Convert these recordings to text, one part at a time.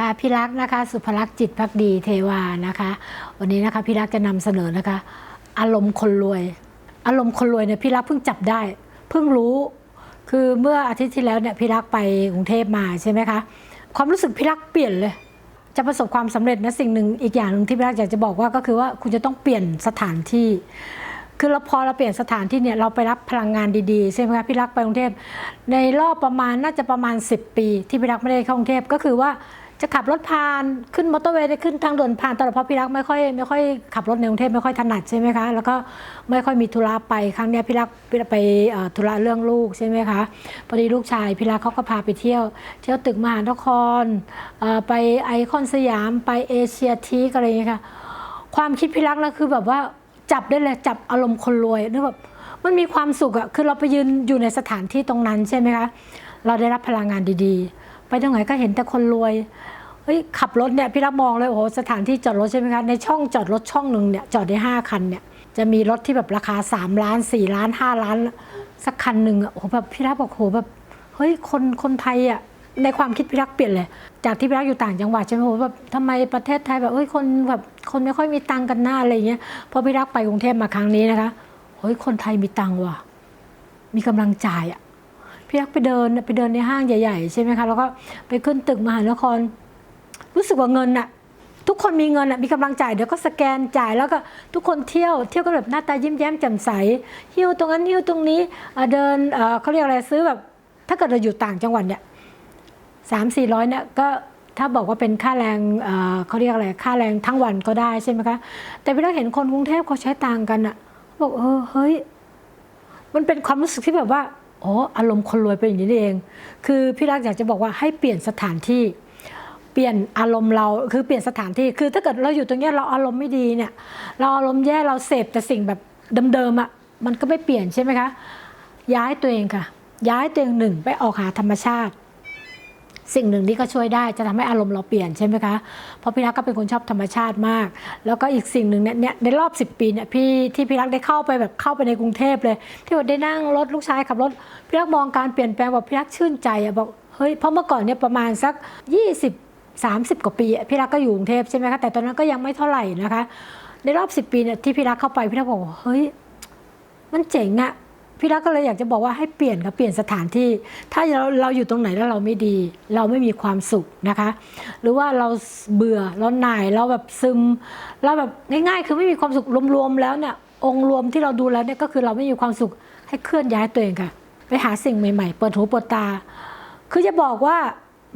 ค่ะพี่รักนะคะ สุภลักษณ์จิตพักดีเทวานะคะ วันนี้นะคะพี่รักจะนำเสนอนะคะ อารมณ์คนรวย อารมณ์คนรวยเนี่ยพี่รักเพิ่งจับได้ เพิ่งรู้ คือเมื่ออาทิตย์ที่แล้วเนี่ยพี่รักไปกรุงเทพมาใช่ไหมคะความรู้สึกพี่รักเปลี่ยนเลย จะประสบความสำเร็จนะสิ่งหนึ่งอีกอย่างหนึ่งที่พี่รักอยากจะบอกว่าก็คือว่าคุณจะต้องเปลี่ยนสถานที่คือเราพอเราเปลี่ยนสถานที่เนี่ยเราไปรับพลังงานดีๆใช่ไหมคะพี่รักไปกรุงเทพในรอบประมาณน่าจะประมาณ 10 ปี ที่พี่รักไม่ได้เข้ากรุงเทพก็คือว่า จะขับรถผ่านขึ้นมอเตอร์เวย์ได้ขึ้นทางด่วนผ่านตลอดเพราะพี่รักไม่ค่อยไม่ค่อยขับรถในกรุงเทพไม่ค่อยถนัดใช่ไหมคะแล้วก็ไม่ค่อยมีธุระไปครั้งเนี้ยพี่รักพี่รักไปธุระเรื่องลูกใช่ไหมคะพอดีลูกชายพี่รักเขาก็พาไปเที่ยวเที่ยวตึกมหานครเอ่อไปไอคอนสยามไปเอเชียทีกอะไรอย่างเงี้ยค่ะความคิดพี่รักนะคือแบบว่าจับได้เลยจับอารมณ์คนรวยนึกแบบมันมีความสุขอะคือเราไปยืนอยู่ในสถานที่ตรงนั้นใช่ไหมคะเราได้รับพลังงานดีๆ ไปตรงไหนก็เห็นแต่คนรวยเฮ้ยขับรถเนี่ยพี่รักมองเลยโอ้โหสถานที่จอดรถใช่ไหมคะในช่องจอดรถช่องหนึ่งเนี่ยจอดได้ห้าคันเนี่ยจะมีรถที่แบบราคา 3 ล้าน 4 ล้าน 5 ล้าน สักคันหนึ่งอะโอ้โหแบบพี่รักบอกโหแบบเฮ้ยคนคนไทยอะในความคิดพี่รักเปลี่ยนเลย จากที่พี่รักอยู่ต่างจังหวัดใช่ไหมโหแบบทำไมประเทศไทยแบบเฮ้ยคนแบบคนไม่ค่อยมีตังค์กันหน้าอะไรเงี้ยพอพี่รักไปกรุงเทพมาครั้งนี้นะคะเฮ้ยคนไทยมีตังว่ะ มีกำลังจ่ายอะ พี่รักไปเดินไปเดินในห้างใหญ่ ๆ ใช่ไหมคะ แล้วก็ไปขึ้นตึกมหานคร รู้สึกว่าเงินอะทุกคนมีเงินอะมีกำลังจ่ายเดี๋ยวก็สแกนจ่ายแล้วก็ทุกคนเที่ยวเที่ยวกันแบบหน้าตายิ้มแย้มแจ่มใสหิ้วตรงนั้นหิ้วตรงนี้เดินเขาเรียกอะไรซื้อแบบ ถ้าเกิดเราอยู่ต่างจังหวัดเนี่ยสามสี่ร้อยเนี่ยก็ถ้าบอกว่าเป็นค่าแรงเเขาเรียกอะไรค่าแรงทั้งวันก็ได้ใช่ไหมคะ แต่พี่เราเห็นคนกรุงเทพเขาใช้ตังกันอะบอกเออเฮ้ย มันเป็นความรู้สึกที่แบบว่า อ๋ออารมณ์คนรวยเป็นอย่างนี้เอง คือพี่รักอยากจะบอกว่าให้เปลี่ยนสถานที่ เปลี่ยนอารมณ์เราคือเปลี่ยนสถานที่คือถ้าเกิดเราอยู่ตรงนี้เราอารมณ์ไม่ดีเนี่ยเราอารมณ์แย่เราเสพแต่สิ่งแบบเดิมๆอะมันก็ไม่เปลี่ยนใช่ไหมคะ ย้ายตัวเองค่ะ ย้ายตัวเองหนึ่งไปออกหาธรรมชาติ สิ่งหนึ่งที่ก็ช่วยได้จะทำให้อารมณ์เราเปลี่ยนใช่ไหมคะเพราะพี่รักก็เป็นคนชอบธรรมชาติมาก แล้วก็อีกสิ่งหนึ่งเนี่ยในรอบ 10 ปีเนี่ยพี่ที่พี่รักได้เข้าไปแบบเข้าไปในกรุงเทพเลย ที่ว่าได้นั่งรถลูกชายขับรถพี่รักมองการเปลี่ยนแปลงแบบพี่รักชื่นใจอะบอกเฮ้ยเพราะเมื่อก่อนเนี่ยประมาณสัก 20 30 กว่าปีพี่รักก็อยู่กรุงเทพใช่ไหมคะแต่ตอนนั้นก็ยังไม่เท่าไหร่นะคะ ในรอบ 10 ปีเนี่ยที่พี่รักเข้าไปพี่รักบอกเฮ้ยมันเจ๋งอะ พี่รักก็เลยอยากจะบอกว่าให้เปลี่ยนกับเปลี่ยนสถานที่ ถ้าเราเราอยู่ตรงไหนแล้วเราไม่ดี เราไม่มีความสุขนะคะ หรือว่าเราเบื่อเราหน่ายเราแบบซึมเราแบบง่ายๆ คือไม่มีความสุขรวมๆแล้วเนี่ยองค์รวมที่เราดูแล้วเนี่ยก็คือเราไม่มีความสุขให้เคลื่อนย้ายตัวเองค่ะ ไปหาสิ่งใหม่ ๆ เปิดหูเปิดตา คือจะบอกว่า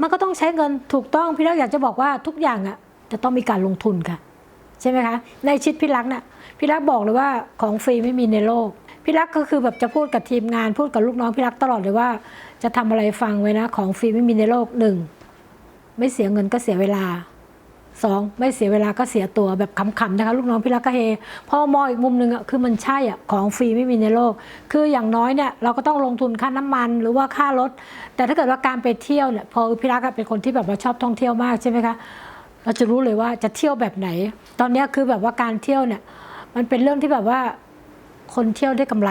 มันก็ต้องใช้เงินถูกต้องพี่รักอยากจะบอกว่าทุกอย่างอะจะต้องมีการลงทุนค่ะ ใช่ไหมคะ ในชิดพี่รักน่ะพี่รักบอกเลยว่าของฟรีไม่มีในโลก พี่รักก็คือแบบจะพูดกับทีมงานพูดกับลูกน้องพี่รักตลอดเลยว่า จะทำอะไรฟังไว้นะ ของฟรีไม่มีในโลกหนึ่งไม่เสียเงินก็เสียเวลาสองไม่เสียเวลาก็เสียตัวแบบขำๆนะคะ ลูกน้องพี่รักก็เฮพ่อมองอีกมุมหนึ่งอะคือมันใช่อะของฟรีไม่มีในโลก คืออย่างน้อยเนี่ยเราก็ต้องลงทุนค่าน้ำมันหรือว่าค่ารถ แต่ถ้าเกิดว่าการไปเที่ยวเนี่ยพอพี่รักเป็นคนที่แบบว่าชอบท่องเที่ยวมากใช่ไหมคะเราจะรู้เลยว่าจะเที่ยวแบบไหน ตอนนี้คือแบบว่าการเที่ยวเนี่ยมันเป็นเรื่องที่แบบว่า คนเที่ยวได้กำไร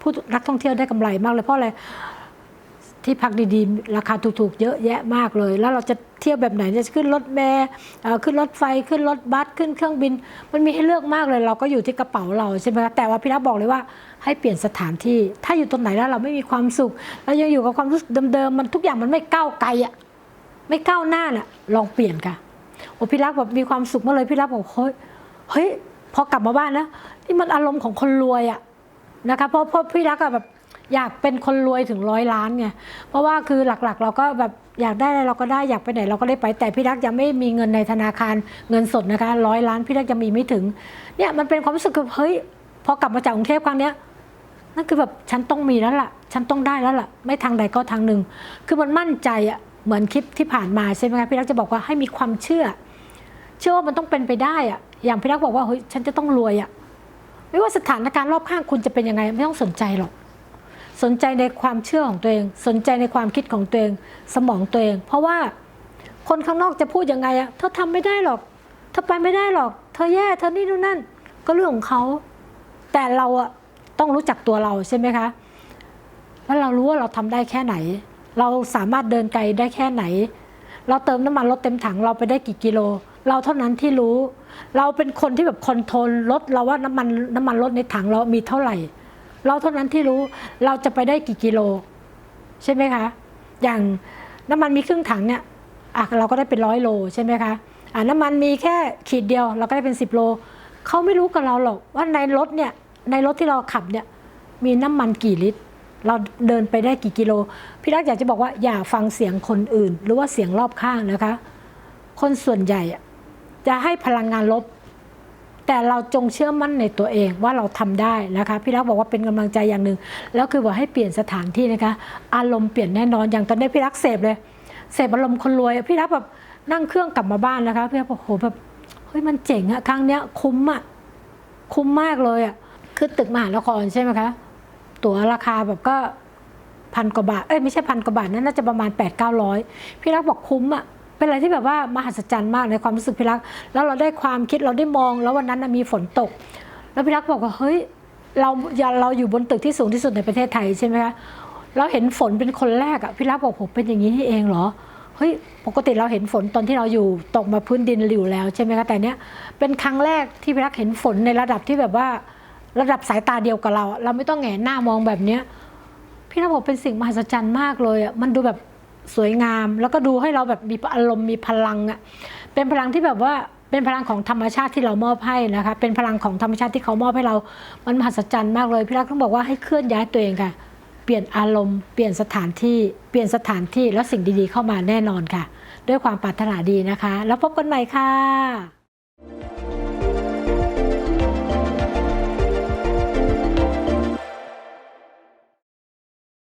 ผู้นักท่องเที่ยวได้กำไรมากเลยเพราะอะไรที่พักดีๆ ราคาถูกๆ เยอะแยะมากเลย แล้วเราจะเที่ยวแบบไหนจะขึ้นรถแมร์ขึ้นรถไฟขึ้นรถบัสขึ้นเครื่องบิน มันมีให้เลือกมากเลย เราก็อยู่ที่กระเป๋าเราใช่ไหมคะแต่ว่าพี่รับบอกเลยว่าให้เปลี่ยนสถานที่ ถ้าอยู่ตรงไหนแล้วเราไม่มีความสุขเรายังอยู่กับความรู้สึกเดิมๆมันทุกอย่างมันไม่ก้าวไกลอะไม่ก้าวหน้าน่ะลองเปลี่ยนค่ะโอ้พี่รักแบบมีความสุขมากเลยพี่รักบอกเฮ้ยเฮ้ย พอกลับมาบ้านนะนี่มันอารมณ์ของคนรวยอะนะคะเพราะเพราะพี่รักอะแบบอยากเป็นคนรวยถึงร้อยล้านไงเพราะว่าคือหลักๆ เราก็แบบอยากได้อะไรเราก็ได้อยากไปไหนเราก็ได้ไป แต่พี่รักยังไม่มีเงินในธนาคารเงินสดนะคะร้อยล้านพี่รักยังมีไม่ถึงเนี่ยมันเป็นความรู้สึกคือเฮ้ยพอกลับมาจากกรุงเทพครั้งเนี้ยนั่นคือแบบฉันต้องมีแล้วล่ะ ฉันต้องได้แล้วล่ะ ไม่ทางใดก็ทางหนึ่ง คือมันมั่นใจอะเหมือนคลิปที่ผ่านมาใช่ไหมคะพี่รักจะบอกว่าให้มีความเชื่อ เชื่อว่ามันต้องเป็นไปได้อะ อย่างพี่รักบอกว่าเฮ้ยฉันจะต้องรวยอะไม่ว่าสถานการณ์รอบข้างคุณจะเป็นยังไงไม่ต้องสนใจหรอก สนใจในความเชื่อของตัวเอง สนใจในความคิดของตัวเอง สมองตัวเอง เพราะว่าคนข้างนอกจะพูดยังไงอะเธอทำไม่ได้หรอกเธอไปไม่ได้หรอก เธอแย่เธอนี่นู่นนั่น ก็เรื่องของเขาแต่เราอะต้องรู้จักตัวเราใช่ไหมคะแล้วเรารู้ว่าเราทำได้แค่ไหน เราสามารถเดินไกลได้แค่ไหน เราเติมน้ำมันรถเต็มถังเราไปได้กี่กิโล เราเท่านั้นที่รู้ เราเป็นคนที่แบบคอนโทรลรถเราว่าน้ำมันน้ำมันรถในถังเรามีเท่าไหร่ เราเท่านั้นที่รู้เราจะไปได้กี่กิโล ใช่ไหมคะ อย่างน้ำมันมีครึ่งถังเนี่ยอะเราก็ได้เป็นร้อยโลใช่ไหมคะอะน้ำมันมีแค่ขีดเดียว เราก็ได้เป็น 10 โลเขาไม่รู้กับเราหรอกว่าในรถเนี่ยในรถที่เราขับเนี่ยมีน้ำมันกี่ลิตร เราเดินไปได้กี่กิโล พี่รักอยากจะบอกว่าอย่าฟังเสียงคนอื่น หรือว่าเสียงรอบข้างนะคะ คนส่วนใหญ่ จะให้พลังงานลบ แต่เราจงเชื่อมั่นในตัวเองว่าเราทำได้นะคะ พี่รักบอกว่าเป็นกำลังใจอย่างหนึ่งแล้วคือบอกให้เปลี่ยนสถานที่นะคะ อารมณ์เปลี่ยนแน่นอนอย่างตอนนี้พี่รักเสพเลยเสพอารมณ์คนรวยพี่รักแบบนั่งเครื่องกลับมาบ้านนะคะพี่รักบอกโหแบบเฮ้ยมันเจ๋งอะครั้งเนี้ยคุ้มอะคุ้มมากเลยอะคือตึกมหานครใช่ไหมคะตั๋วราคาแบบก็พันกว่าบาท เอ้ยไม่ใช่พันกว่าบาทนั่นน่าจะประมาณ8ปดเก้าร้อยพี่รักบอกคุ้มอะ เป็นอะไรที่แบบว่ามหัศจรรย์มากในความรู้สึกพี่รัก แล้วเราได้ความคิดเราได้มอง แล้ววันนั้นมีฝนตก แล้วพี่รักบอกว่าเฮ้ยเราอย่าเราอยู่บนตึกที่สูงที่สุดในประเทศไทยใช่ไหมคะเราเห็นฝนเป็นคนแรกอะพี่รักบอกผมเป็นอย่างนี้นี่เองเหรอเฮ้ยปกติเราเห็นฝนตอนที่เราอยู่ตกมาพื้นดินหลิวแล้วใช่ไหมคะแต่เนี้ยเป็นครั้งแรกที่พี่รักเห็นฝนในระดับที่แบบว่าระดับสายตาเดียวกับเรา เราไม่ต้องแหงนหน้ามองแบบเนี้ยพี่ระบอกเป็นสิ่งมหัศจรรย์มากเลยอะมันดูแบบ สวยงาม แล้วก็ดูให้เราแบบมีอารมณ์มีพลังอะเป็นพลังที่แบบว่าเป็นพลังของธรรมชาติที่เรามอบให้นะคะ เป็นพลังของธรรมชาติที่เขามอบให้เรา มันมหัศจรรย์มากเลยพี่รักต้องบอกว่าให้เคลื่อนย้ายตัวเองค่ะ เปลี่ยนอารมณ์ เปลี่ยนสถานที่ เปลี่ยนสถานที่แล้วสิ่งดีๆเข้ามาแน่นอนค่ะ ด้วยความปรารถนาดีนะคะ แล้วพบกันใหม่ค่ะ